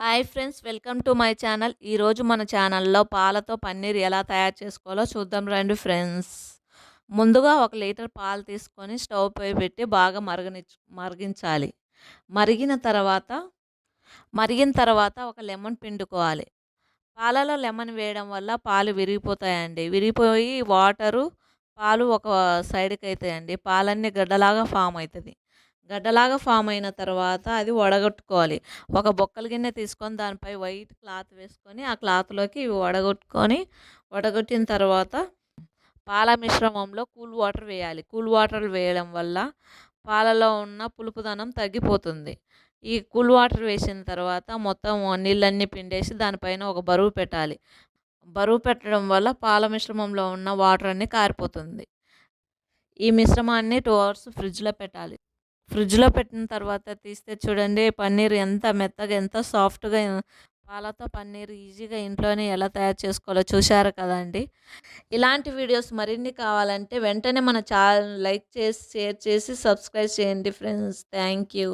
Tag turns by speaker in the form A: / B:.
A: Hi friends welcome to my channel. ఈరోజు మన ఛానల్లో పాలతో పన్నీర్ ఎలా తయారు చేసుకోవాలో చూద్దాం రండి ఫ్రెండ్స్. ముందుగా ఒక లీటర్ పాలు తీసుకొని స్టవ్ పై పెట్టి బాగా మరగని మరిగించాలి. మరిగిన తర్వాత మరిగిన తర్వాత ఒక లెమన్ పిండుకోవాలి. పాలలో లెమన్ వేయడం వల్ల పాలు విరిగిపోతాయండి. విరిగిపోయి వాటరు పాలు ఒక సైడ్కి అవుతాయండి పాలన్నీ గడ్డలాగా ఫామ్ అవుతుంది గడ్డలాగా ఫామ్ అయిన తర్వాత అది వడగొట్టుకోవాలి. ఒక బొక్కల గిన్నె తీసుకొని దానిపై వైట్ క్లాత్ వేసుకొని ఆ క్లాత్లోకి ఇవి వడగొట్టుకొని వడగొట్టిన తర్వాత పాల మిశ్రమంలో కూల్ వాటర్ వేయాలి. కూల్ వాటర్ వేయడం వల్ల పాలలో ఉన్న పులుపుదనం తగ్గిపోతుంది. ఈ కూల్ వాటర్ వేసిన తర్వాత మొత్తం నీళ్ళన్నీ పిండేసి దానిపైన ఒక బరువు పెట్టాలి. బరువు పెట్టడం వల్ల పాల మిశ్రమంలో ఉన్న వాటర్ అన్నీ కారిపోతుంది. ఈ మిశ్రమాన్ని టూ అవర్స్ ఫ్రిడ్జ్లో పెట్టాలి. ఫ్రిడ్జ్లో పెట్టిన తర్వాత తీస్తే చూడండి పన్నీర్ ఎంత మెత్తగా ఎంత సాఫ్ట్గా పాలతో పన్నీర్ ఈజీగా ఇంట్లోనే ఎలా తయారు చేసుకోవాలో చూశారు కదండి. ఇలాంటి వీడియోస్ మరిన్ని కావాలంటే వెంటనే మన ఛానల్ లైక్ చేసి షేర్ చేసి సబ్స్క్రైబ్ చేయండి ఫ్రెండ్స్. Thank you.